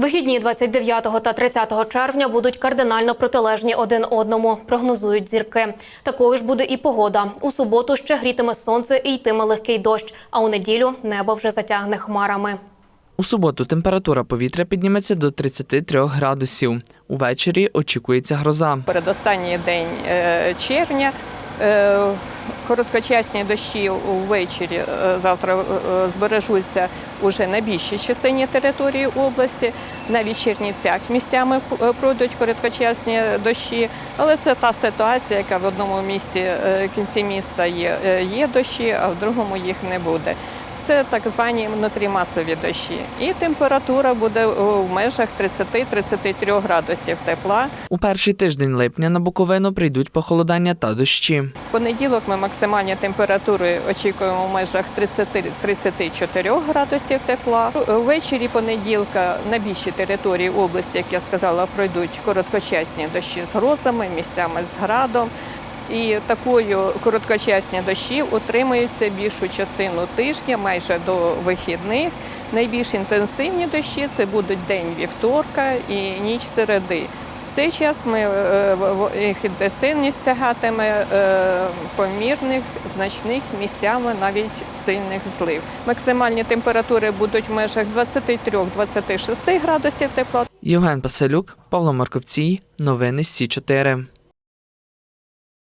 Вихідні 29 та 30 червня будуть кардинально протилежні один одному, прогнозують зірки. Такою ж буде і погода. У суботу ще грітиме сонце і йтиме легкий дощ, а у неділю небо вже затягне хмарами. У суботу температура повітря підніметься до 33 градусів. Увечері очікується гроза. Передостанній день е, червня. Е, Короткочасні дощі ввечері е, завтра е, збережуться уже на більшій частині території області. Навіть Чернівцях місцями е, пройдуть короткочасні дощі, але це та ситуація, яка в одному місті е, в кінці міста є, е, є дощі, а в другому їх не буде. Це так звані внутрімасові дощі. І температура буде у межах 30-33 градусів тепла. У перший тиждень липня на Буковину прийдуть похолодання та дощі. В понеділок ми максимальні температури очікуємо в межах 30-34 градусів тепла. Ввечері понеділка на більшій території області, як я сказала, пройдуть короткочасні дощі з грозами, місцями з градом. І такою короткочасні дощі утримуються більшу частину тижня, майже до вихідних. Найбільш інтенсивні дощі це будуть день вівторка і ніч середи. В цей час ми е, їх інтенсивність сягатиме е, помірних, значних місцями навіть сильних злив. Максимальні температури будуть в межах 23-26 градусів тепла. Євген Паселюк, Павло Марковцій. Новини Сі 4